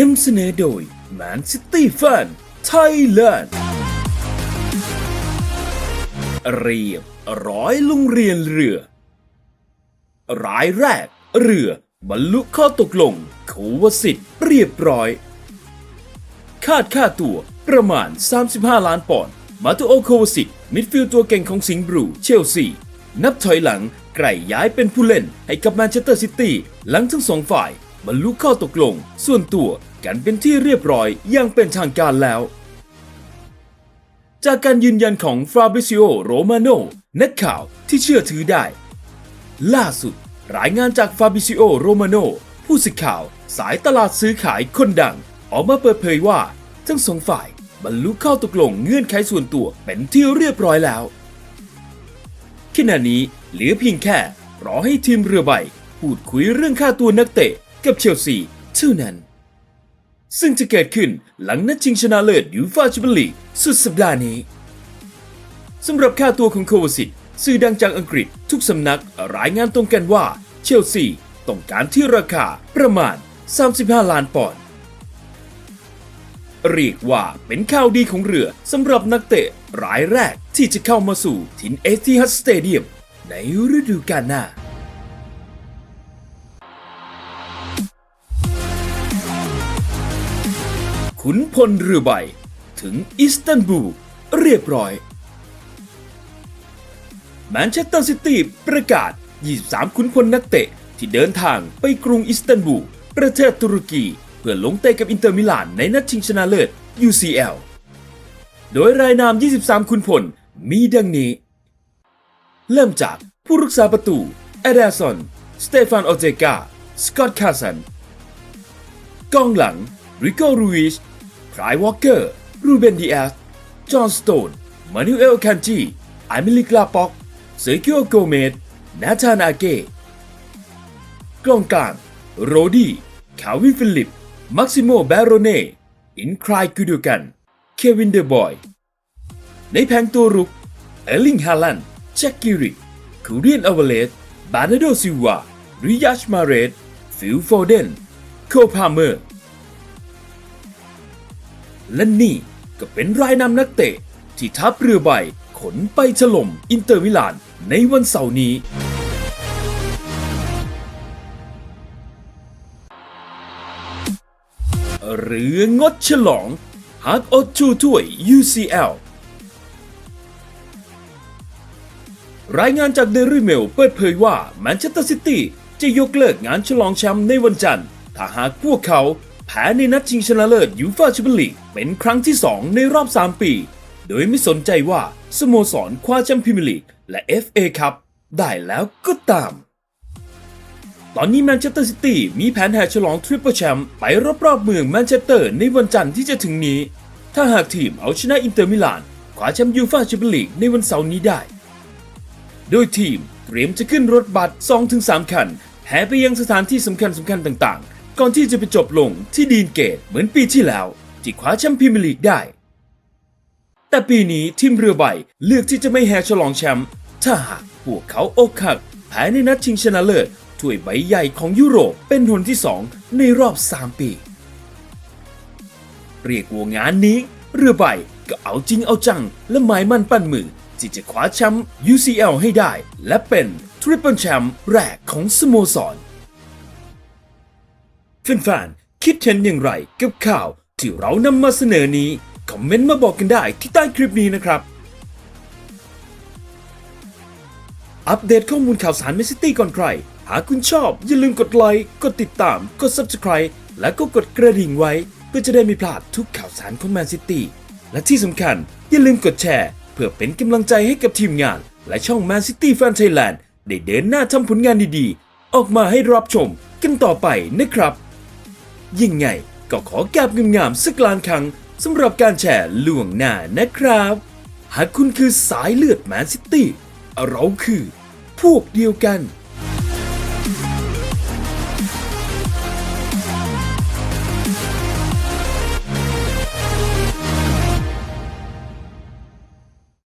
นำเสนอโดย Man City Fan Thailand เรียบร้อยโรงเรียนเรือ รายแรก เรือบรรลุข้อตกลงโควสิทธิ์เรียบร้อย คาดค่าตัวประมาณ 35 ล้านปอนด์มาตุโอโควสิตมิดฟิลด์ตัวเก่งของสิงห์บรูเชลซี นับถอยหลังไกลย้ายเป็นผู้เล่นให้กับแมนเชสเตอร์ซิตี้หลังทั้งสองฝ่าย บรรลุข้อตกลง ส่วนตัวกันเป็นที่เรียบร้อยอย่างเป็นทางการแล้ว จากการยืนยันของฟาบริซิโอโรมาโนนักข่าวที่เชื่อถือได้ ล่าสุด รายงานจากฟาบิซิโอโรมาโนผู้สื่อข่าวสายตลาดซื้อขายคนดัง ออกมาเปิดเผยว่า ทั้งสองฝ่ายบรรลุข้อตกลงเงื่อนไขส่วนตัวเป็นที่เรียบร้อยแล้วขณะนี้เหลือเพียงแค่รอให้ทีมเรือใบพูดคุยเรื่องค่าตัวนักเตะ กับเชลซีเท่านั้น ซึ่งจะเกิดขึ้นหลังนัดชิงชนะเลิศยูฟ่าแชมเปี้ยนลีกสุดสัปดาห์นี้สำหรับค่าตัวของโควาสิตสื่อดังจากอังกฤษทุกสำนักรายงานตรงกันว่าเชลซีต้องการที่ราคาประมาณ 35 ล้านปอนด์เรียกว่าเป็นข่าวดีของเรือสำหรับนักเตะรายแรกที่จะเข้ามาสู่ทินเอติฮัดสเตเดียมในฤดูกาลหน้า ขุนพลเรือใบ ถึงอิสตันบูลเรียบร้อยแมนเชสเตอร์ซิตี้ประกาศ 23 ขุนพลนักเตะ ที่เดินทางไปกรุงอิสตันบูล ประเทศตุรกี เพื่อลงเตะกับอินเตอร์มิลานในนัดชิงชนะเลิศ UCL โดยรายนาม 23 ขุนพลมีดังนี้ เริ่มจากผู้รักษาประตูเอเดรสัน สเตฟานโอเจกา สกอตคาสัน กองหลังริโกรูอิช ไพรวอล์กเกอร์ รูเบนดีแอสจอห์นสโตน มานูเอลคันจีอเมลิกลาปอกเซอร์กิโอโกเมดนาธานอาเก้กลองกลาง โรดี้คาวินฟิลิป มักซิโมแบโรเน่ อินคลายกูดูกัน เควินเดอร์บอย ในแผงตัวรุก เอลลิงฮาลันแจ็คกิริคูเรียนอเวเลสบานาโดซิวาริยัชมาเรสฟิลโฟเดน โคพาเมอร์ และนี่ก็เป็นรายนำนักเตะ ที่ทัพเรือใบขนไปถล่มอินเตอร์มิลานในวันเสาร์นี้เรืองดฉลองฮักออชูถ้วย UCL รายงานจากเดลี่เมลเปิดเผยว่าแมนเชสเตอร์ซิตี้จะยกเลิกงานฉลองแชมป์ในวันจันทร์ ถ้าหากพวกเขา แพ้ในนัดชิงชนะเลิศยูฟ่าแชมเปี้ยนลีกเป็นครั้งที่ 2 ในรอบ 3 ปี โดยไม่สนใจว่าสโมสรคว้าแชมป์พรีเมียร์ลีกและ FA คัพได้แล้วก็ตาม ตอนนี้แมนเชสเตอร์ซิตี้มีแผนแห่ฉลองทริปเปิลแชมป์ไปรอบๆเมืองแมนเชสเตอร์ในวันจันทร์ที่จะถึงนี้ ถ้าหากทีมเอาชนะอินเตอร์มิลานคว้าแชมป์ยูฟ่าแชมเปี้ยนลีกในวันเสาร์นี้ได้ โดยทีมเตรียมจะขึ้นรถบัส2-3คันแห่ไปยังสถานที่สำคัญสำคัญต่างๆ ก่อนที่จะไปจบลงที่ดีนเกตเหมือนปีที่แล้ว ที่คว้าแชมป์พรีเมียร์ลีกได้ แต่ปีนี้ทีมเรือใบเลือกที่จะไม่แห่ฉลองแชมป์ถ้าหากพวกเขาอกหักแพ้ในนัดชิงชนะเลิศถ้วยใบใหญ่ของยุโรปเป็นหนที่ 2 ในรอบ 3 ปี เรียกว่างานนี้ เรือใบก็เอาจริงเอาจัง และหมายมั่นปั้นมือ ที่จะคว้าแชมป์ UCL ให้ได้ และเป็นทริปเปิลแชมป์แรกของสโมสร แฟนๆ คิดเห็นอย่างไรกับข่าวที่เรานำมาเสนอนี้ คอมเมนต์มาบอกกันได้ที่ใต้คลิปนี้นะครับ อัปเดตข้อมูลข่าวสารแมนซิตี้ก่อนใคร หากคุณชอบอย่าลืมกดไลค์ กดติดตาม กด Subscribe และก็กดกระดิ่งไว้ เพื่อจะได้ไม่พลาดทุกข่าวสารของแมนซิตี้ และที่สำคัญอย่าลืมกดแชร์ เพื่อเป็นกำลังใจให้กับทีมงาน และช่อง Man City Fan Thailand ได้เดินหน้าทำผลงานดีๆ ออกมาให้รับชมกันต่อไปนะครับ ยังไงก็ขอแกราบงามๆสักล้านครั้งสำหรับการแชร์ล่วงหน้านะครับ หากคุณคือสายเลือดแมนซิตี้เราคือ พวกเดียวกัน